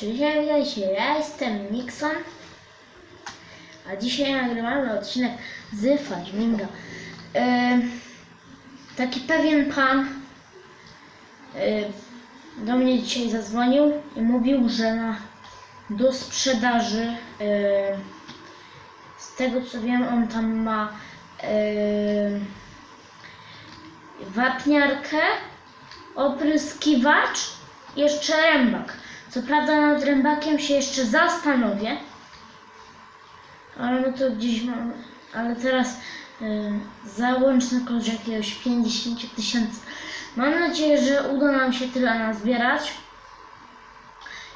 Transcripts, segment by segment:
Cześć, witajcie, ja jestem Nixon, a dzisiaj nagrywamy odcinek z Farminga. Taki pewien pan do mnie dzisiaj zadzwonił i mówił, że na, do sprzedaży, z tego co wiem, on tam ma wapniarkę, opryskiwacz i jeszcze rębak. Co prawda nad rębakiem się jeszcze zastanowię, ale no to gdzieś mam, ale teraz y, załączny koszt jakiegoś 50 tysięcy. Mam nadzieję, że uda nam się tyle nazbierać.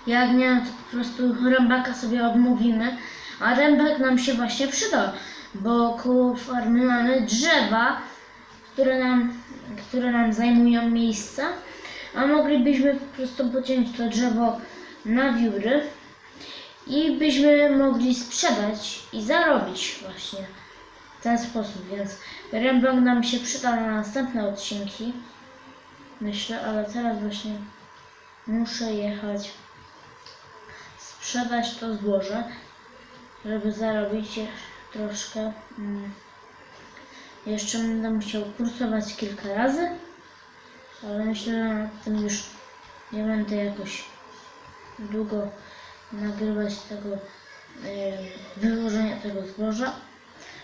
Jak nie, no to po prostu rębaka sobie odmówimy, a rębak nam się właśnie przyda, bo koło farmy mamy drzewa, które nam, które nam zajmują miejsce, a moglibyśmy po prostu pociąć to drzewo na wióry i byśmy mogli sprzedać i zarobić właśnie w ten sposób, więc rębak nam się przyda na następne odcinki, myślę, ale teraz właśnie muszę jechać sprzedać to zboże, żeby zarobić troszkę. mm, jeszcze będę musiał kursować kilka razy, ale myślę, że nad tym już nie będę jakoś długo nagrywać tego yy, wyłożenia tego zboża.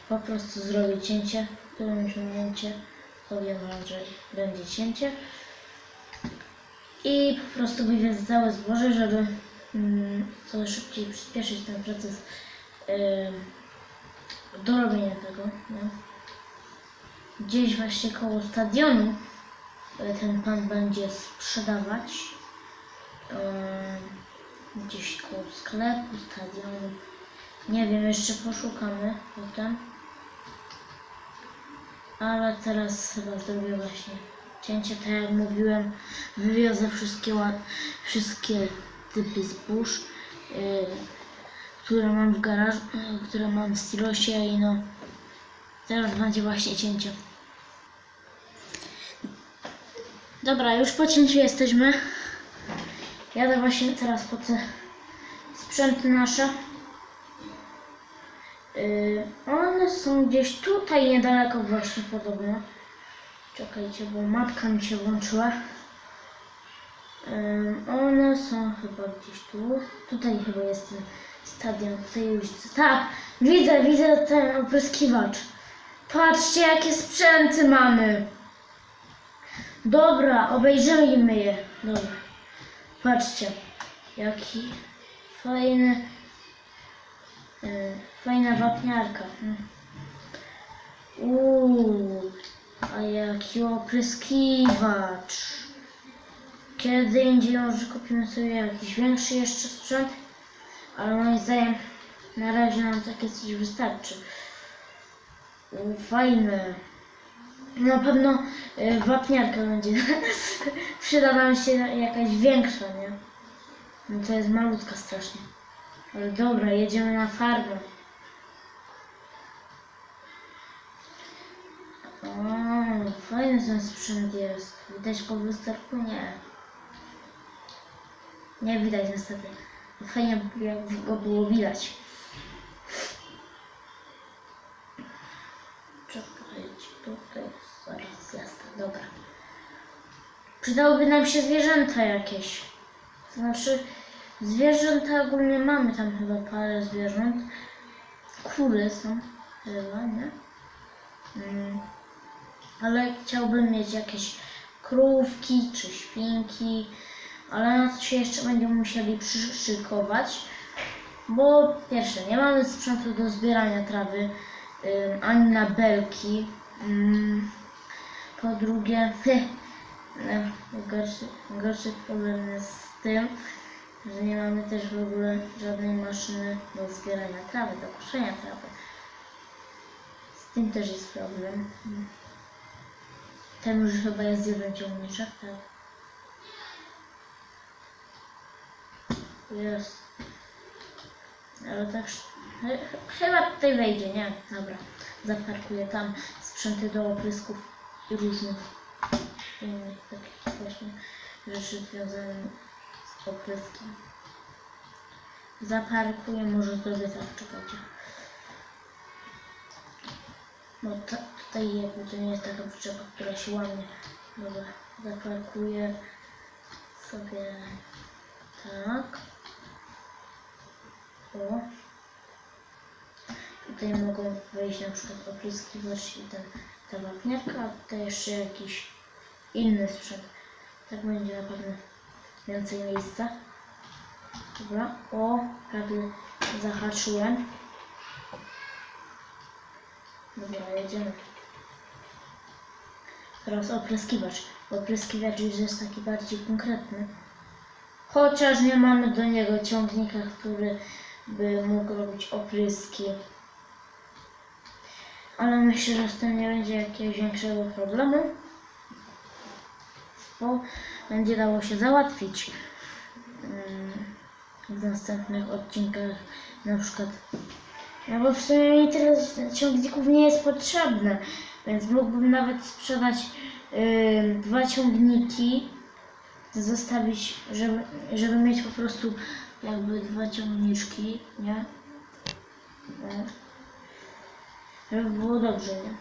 Po prostu zrobię cięcie, w którymś momencie powiem wam, że będzie cięcie. I po prostu wywiozę całe zboże, żeby mm, coraz szybciej przyspieszyć ten proces yy, dorobienia tego. Nie? gdzieś właśnie koło stadionu e, ten pan będzie sprzedawać. Gdzieś koło sklepu, stadionu. Nie wiem, jeszcze poszukamy potem. Ale teraz chyba zrobię właśnie cięcie, tak jak mówiłem, wywiozę wszystkie, wszystkie typy zbóż, y, które mam w garażu, y, które mam w silosie i no Teraz będzie właśnie cięcie. Dobra, już po cięciu jesteśmy. Jadę właśnie teraz po te sprzęty nasze. Yy, one są gdzieś tutaj niedaleko właśnie podobno. Czekajcie, bo matka mi się włączyła. Yy, one są chyba gdzieś tu. Tutaj chyba jest ten stadion, tutaj już. Tak, widzę, widzę ten opryskiwacz. Patrzcie, jakie sprzęty mamy. Dobra, obejrzyjmy je. Dobra. Patrzcie, jaki fajny, e, fajna wapniarka. Mm. Uuu, a jaki opryskiwacz. Kiedy indziej może kupimy sobie jakiś większy jeszcze sprzęt, ale moim zdaniem na razie nam takie coś wystarczy. U, Fajne. Na pewno y, wapniarka będzie. Przyda nam się jakaś większa, nie? No to jest malutka strasznie. Ale dobra, jedziemy na farmę. O, fajny ten sprzęt jest. Widać po lusterku? Nie. Nie widać niestety. Fajnie jak go było widać. Czekajcie, tutaj zaraz jasne, dobra. Przydałyby nam się zwierzęta jakieś. Znaczy, zwierzęta ogólnie mamy tam chyba parę zwierząt. Kury są chyba, nie? Mm. Ale chciałbym mieć jakieś krówki czy świnki, ale na to się jeszcze będziemy musieli przyszykować. Bo pierwsze, nie mamy sprzętu do zbierania trawy, ani na belki. Po drugie, gorszy, gorszy problem jest z tym, że nie mamy też w ogóle żadnej maszyny do zbierania trawy, do koszenia trawy. Z tym też jest problem. Ten już chyba jest jeden ciągniczek, tak? Jest. Ale tak ch- chyba tutaj wejdzie, nie? Dobra. Zaparkuję tam sprzęty do oprysków różnych innych takich właśnie rzeczy związanych z opryskiem. zaparkuję, może zrobię tak. No ta, tutaj jakby to nie jest taka przyczepa, która się łamie. Dobra, zaparkuję sobie tak. O. Tutaj mogą wejść na przykład opryskiwacz i ten, ta wapniarka, a tutaj jeszcze jakiś inny sprzęt. Tak będzie na pewno więcej miejsca. Dobra, o, prawie zahaczyłem. Dobra, jedziemy. Teraz opryskiwacz. Opryskiwacz już jest taki bardziej konkretny. Chociaż nie mamy do niego ciągnika, który by mógł robić opryski. Ale myślę, że z tym nie będzie jakiegoś większego problemu. Bo będzie dało się załatwić mm, w następnych odcinkach. Na przykład no bo w sumie mi tyle ciągników nie jest potrzebne, więc mógłbym nawet sprzedać yy, dwa ciągniki, zostawić, żeby, żeby mieć po prostu jakby dwa ciągniczki, nie? No. Żeby było dobrze, nie?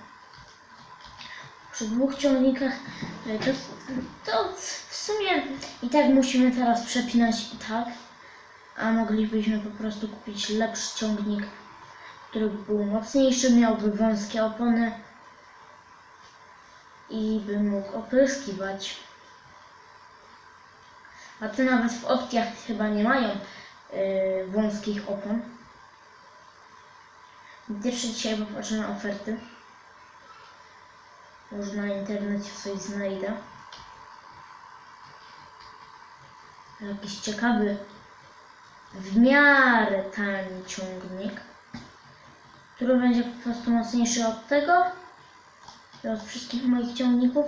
Przy dwóch ciągnikach yy, to, to w sumie i tak musimy teraz przepinać i tak, a moglibyśmy po prostu kupić lepszy ciągnik który by był mocniejszy, miałby wąskie opony i by mógł opryskiwać. A te nawet w opcjach chyba nie mają yy, wąskich opon. Pierwszy dzisiaj popatrzę oferty. Może na internecie coś znajdę. Jakiś ciekawy, w miarę tani ciągnik który będzie po prostu mocniejszy od tego i od wszystkich moich ciągników.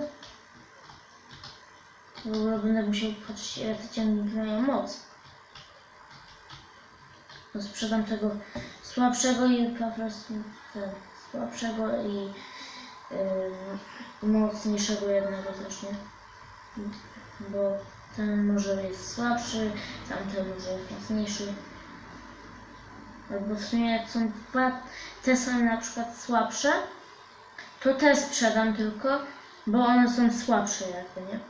W ogóle będę musiał patrzeć, ile te ciągniki mają moc. Sprzedam tego słabszego i po prostu ten słabszego i yy, mocniejszego jednego też, nie? Bo ten może jest słabszy, tamten może jest mocniejszy. Albo w sumie jak są dwa, te są na przykład słabsze, to te sprzedam tylko, bo one są słabsze jakby, nie?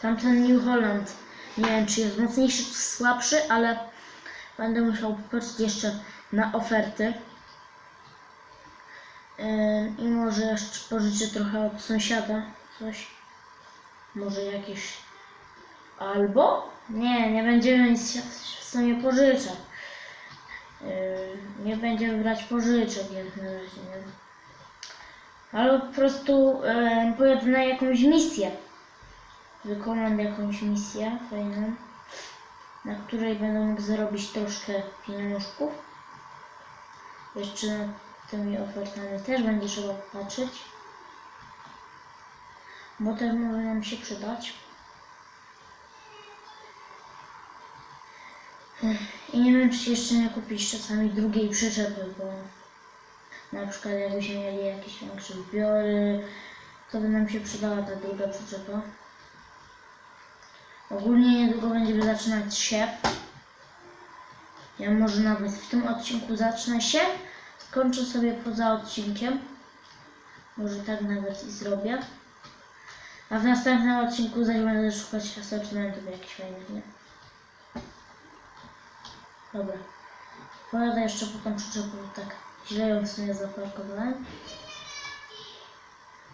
Tamten New Holland, nie wiem czy jest mocniejszy czy słabszy, ale będę musiał popatrzeć jeszcze na oferty. I może jeszcze pożyczę trochę od sąsiada coś. Może jakieś... Albo? Nie, nie będziemy nic w sumie pożyczać. Nie będziemy brać pożyczek jak na razie, nie? Ale po prostu pojadę na jakąś misję. Wykonam jakąś misję fajną, na której będę mógł zarobić troszkę pieniążków. Jeszcze tymi ofertami też będzie trzeba popatrzeć, bo też może nam się przydać. I nie wiem, czy jeszcze nie kupić czasami drugiej przyczepy, bo na przykład jakbyśmy mieli jakieś większe zbiory, to by nam się przydała ta druga przyczepa. Ogólnie niedługo będziemy zaczynać siew. Ja może nawet w tym odcinku zacznę siew, skończę sobie poza odcinkiem. Może tak nawet i zrobię. A w następnym odcinku zaś będę szukać asortymentów jakichś fajnych, nie? Dobra. Pojadę jeszcze po tą bo tak źle ją w sumie zaparkowałem.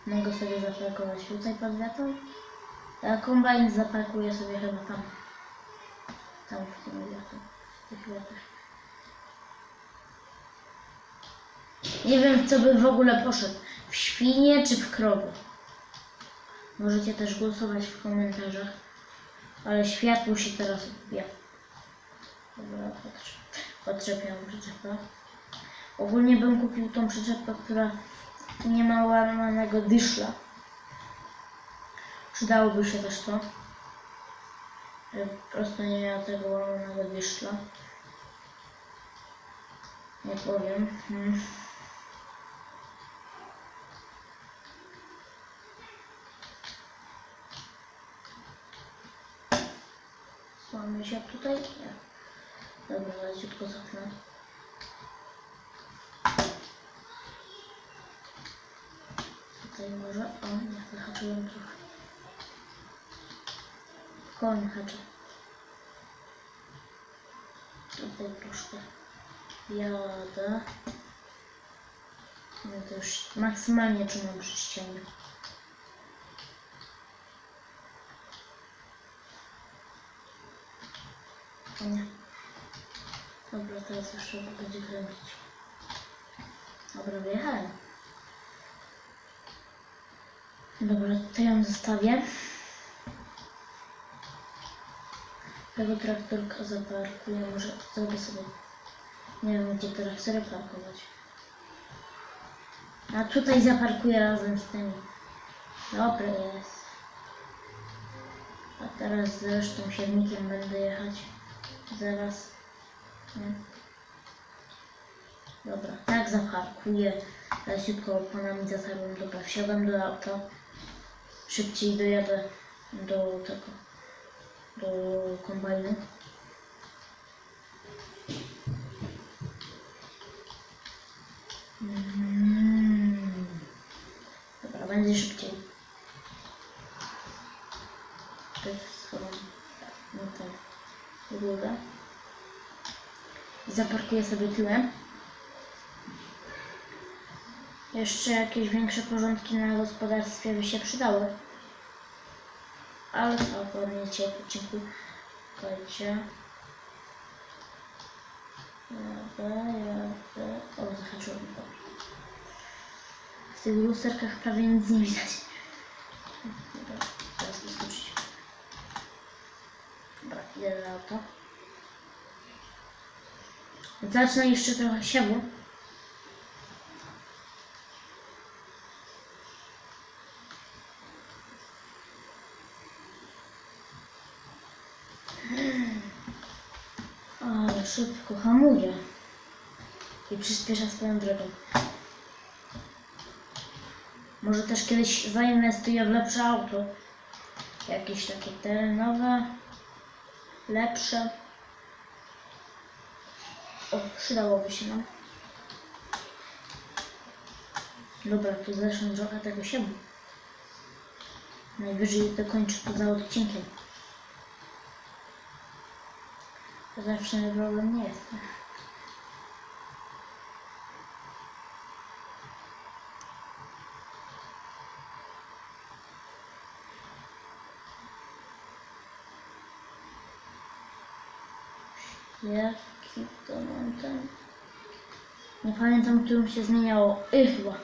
Mogę sobie zaparkować tutaj pod wiatą. A kombajn zaparkuję sobie chyba tam. Tam w tym wiatru. Nie wiem, w co by w ogóle poszedł. W świnie czy w krowy. Możecie też głosować w komentarzach. Ale światło się teraz odbija. Dobra. Podczepiam przyczepę. Ogólnie bym kupił tą przyczepę, która nie ma łamanego dyszla. Przydałoby się też to. żeby Po prostu nie miała tego łamanego dyszla. Nie powiem. Hmm. Mamy się tutaj? Nie. Dobra, leciutko cofnę. Tutaj może... O, nie, zahaczyłem trochę. Koń haczy. Tutaj troszkę jadę. No to już maksymalnie trzymam przy ścianie. Nie. Dobra, teraz trzeba będzie kręcić. Dobra, wyjechałem. Dobra, tutaj ją zostawię. Tego traktorka zaparkuję, może zrobię sobie... Nie wiem, gdzie teraz chcę parkować. A tutaj zaparkuję razem z tymi. Dobry jest. A teraz z resztą siewnikiem będę jechać. Zaraz. Nie. Dobra, tak zaparkuję. Leciutko panami zatarłem. Dobra, wsiadam do auta. Szybciej dojadę do tego. Do kombajnu. Mm. Dobra, będzie szybciej. To jest schowam. Tak, no tak. Podłogę. I zaparkuję sobie tyłem. Jeszcze jakieś większe porządki na gospodarstwie by się przydały. Ale w odcinku. Czekajcie. Jadę, jadę. O, zahaczyłem to. W tych lusterkach prawie nic nie widać. Dobra, teraz wyskoczyć. Dobra, idę na auto. Zacznę jeszcze trochę siewu. Ale szybko hamuje. I przyspiesza swoją drogą. Może też kiedyś zainwestuję w lepsze auto. Jakieś takie terenowe. Lepsze. O, przydałoby się nam. Dobra, tu zresztą trochę tego siewu. Najwyżej dokończę poza odcinkiem. To zawsze problem nie jest. Jaki to mam ten? Nie pamiętam, którym się zmieniało. Y chyba.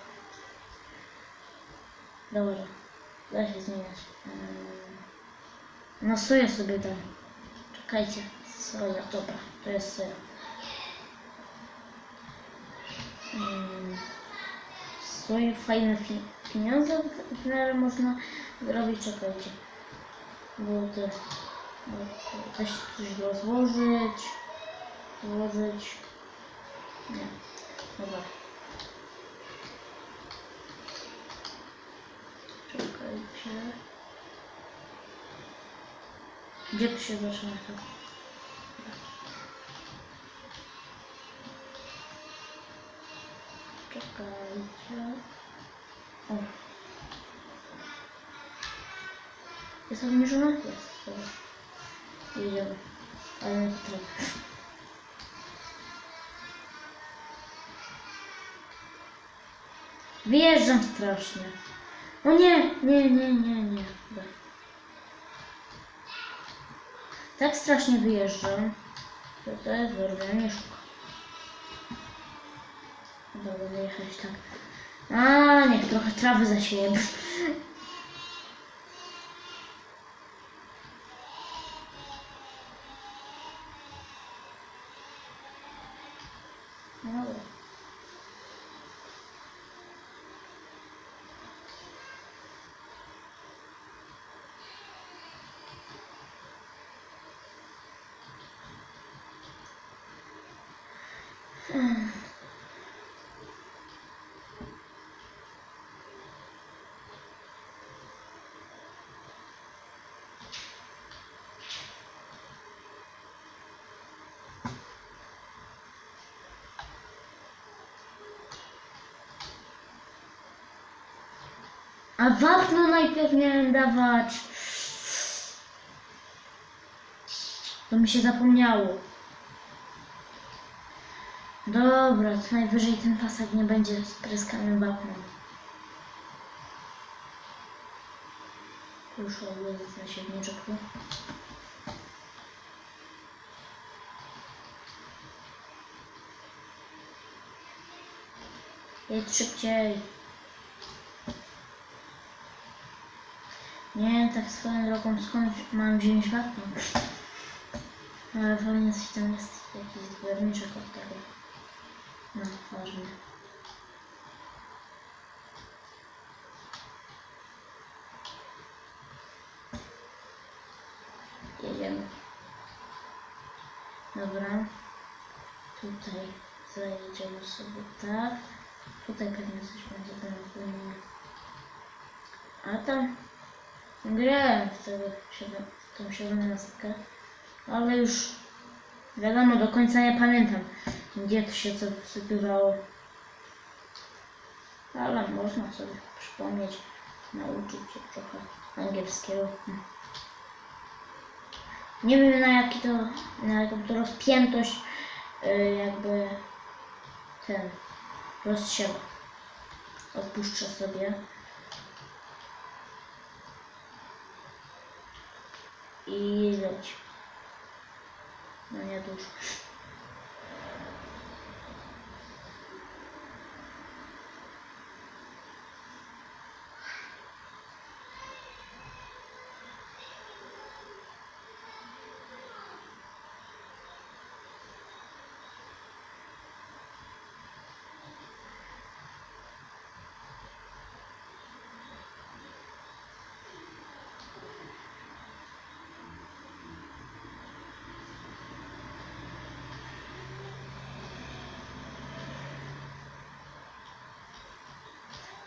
Dobra. Da się zmieniać. Mm. No soję sobie dam. Czekajcie. Soja, dobra. To jest soja. Mm. Soję fajne fi pieniądze w miarę można zrobić. Czekajcie. Bo to Też coś rozłożyć. Złożyć. Nie. Dobra. Czekajcie. Gdzie tu się zaczyna to? Czekajcie. O. Jest obniżona? Jest. Dobra. Jedziemy. Ale nie potrafię. Wyjeżdżam strasznie. O nie, nie, nie, nie, nie. Tak strasznie wyjeżdżam, że to jest dobra, nie szuka. Dobra, będę jechać tak. A, niech trochę trawy zasiejemy. A wapno najpierw miałem dawać. To mi się zapomniało. Dobra, to najwyżej ten pasek nie będzie spryskany wapnem. Już odłożyć na siewniczek tu. Jedź szybciej. Nie, tak swoją drogą skąd mam wziąć wapno? Ale pewnie coś tam jest, jakiś zbiorniczek od tego. No, ważne. Jedziemy. Dobra. Tutaj zajedziemy sobie tak. Tutaj pewnie coś będzie napełnienia. A tam grałem w, tego, w tą siedemnastkę, ale już wiadomo, do końca nie pamiętam, gdzie to się co wsypywało. Ale można sobie przypomnieć, nauczyć się trochę angielskiego. Nie wiem na jaki to, na jaką to rozpiętość y, jakby ten rozsiewa. Odpuszczę sobie. I leć. No nie dużo.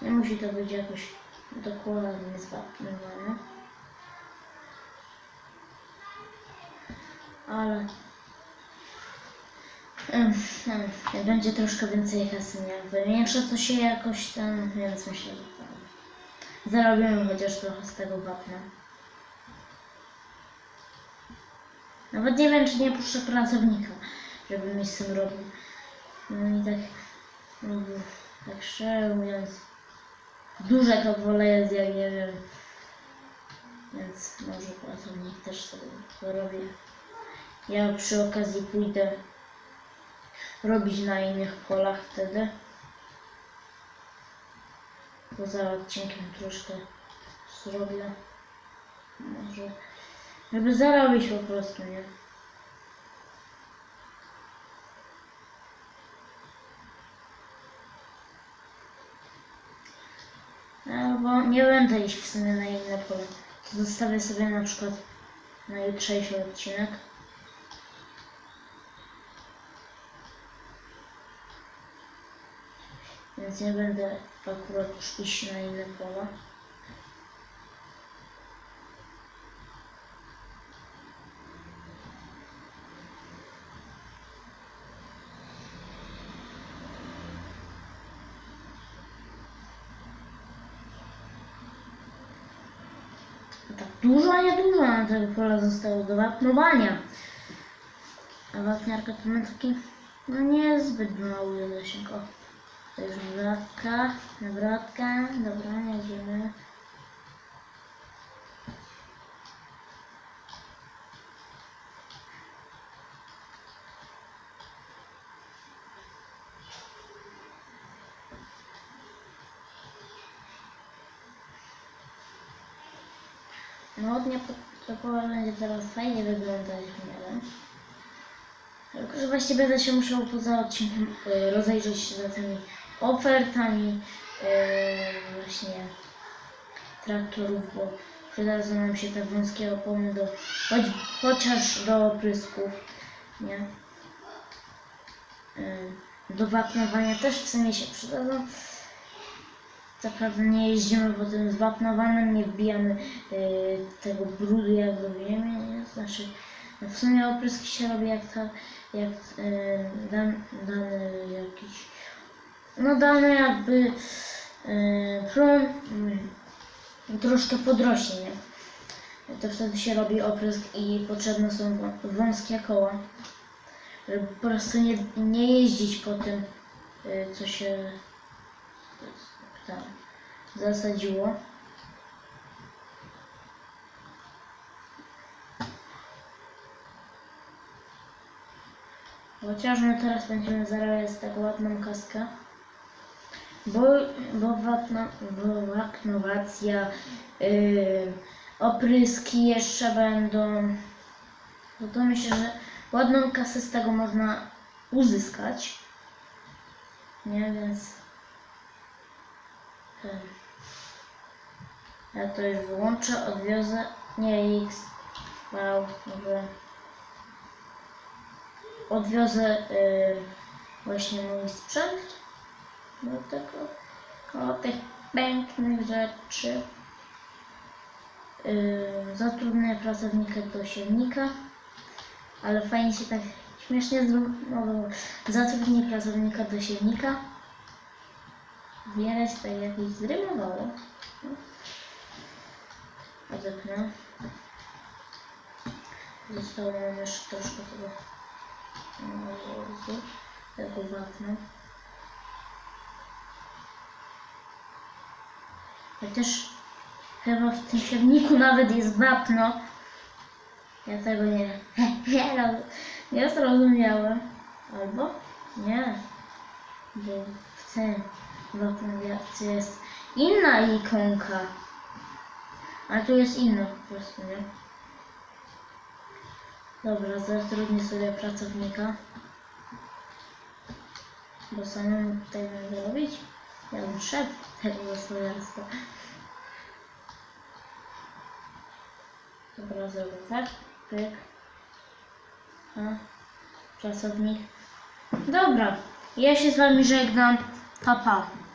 Nie musi to być jakoś dokładnie zwapnowane. Ale em, będzie troszkę więcej kasy miał. Wymiesza to się jakoś tam, więc myślę, że zarobimy chociaż trochę z tego wapna. Nawet nie wiem, czy nie puszczę pracownika, żeby mi z tym robił. No i tak, no, tak szczerze mówiąc, duże to pole jest, jak nie wiem. Więc może pracownik też sobie to robi. Ja przy okazji pójdę robić na innych polach wtedy. Poza odcinkiem troszkę zrobię. Może, żeby zarobić po prostu, nie? Albo nie będę iść w sumie na inne pole. To Zostawię sobie na przykład na jutrzejszy odcinek. Więc nie będę akurat już iść na inne pola. Tak dużo, nie dużo na tego pola zostało do wapnowania. A wapniarka to ma taki, no niezbyt mały zasięg. O, to już nawrotka, nawrotka, dobra, jedziemy. No od pola będzie teraz fajnie wyglądać w miarę. Tylko, że właściwie będę się musiał poza odcinkiem e, rozejrzeć się za tymi ofertami e, właśnie traktorów, bo przydadzą nam się te wąskie opony do, choć, chociaż do oprysków, nie? E, do wapnowania też w sumie się przydadzą. Co prawda nie jeździmy po tym zwapnowanym, nie wbijamy y, tego brudu jak do ziemi? Znaczy, no w sumie opryski się robi jak, ta, jak y, dan, dany jakiś, no dany jakby y, plon, y, troszkę podrośnie, nie? To wtedy się robi oprysk i potrzebne są wą- wąskie koła, żeby po prostu nie, nie jeździć po tym, y, co się tam zasadziło. Chociaż my teraz będziemy zarabiać tego ładną kaskę. Bo, bo, wakno, bo waknowacja, yy, opryski jeszcze będą. No to myślę, że ładną kasę z tego można uzyskać. Nie, więc. Ja to już wyłączę, odwiozę. Nie, X. Wow, dobra. Odwiozę y, właśnie mój sprzęt do tego, o tych pięknych rzeczy. Yy, zatrudnię pracownika do siewnika, ale fajnie się tak śmiesznie zrobiło. Zatrudnię pracownika do siewnika. Wiele się tak jakoś zrymowało. Odepnę. Zostało nam jeszcze troszkę tego. O Jezu, tego wapna. Chociaż chyba w tym siewniku nawet jest wapno. Ja tego nie, nie, nie zrozumiałem. Albo nie. Bo w tym wapnowiarce jest inna ikonka. A tu jest inna po prostu, nie? Dobra, zatrudnię sobie pracownika. Bo samemu tutaj będę robić. Ja bym szedł tego gospodarstwa. Dobra, zrobię tak. Pyk. A, pracownik. Dobra, ja się z wami żegnam. Papa.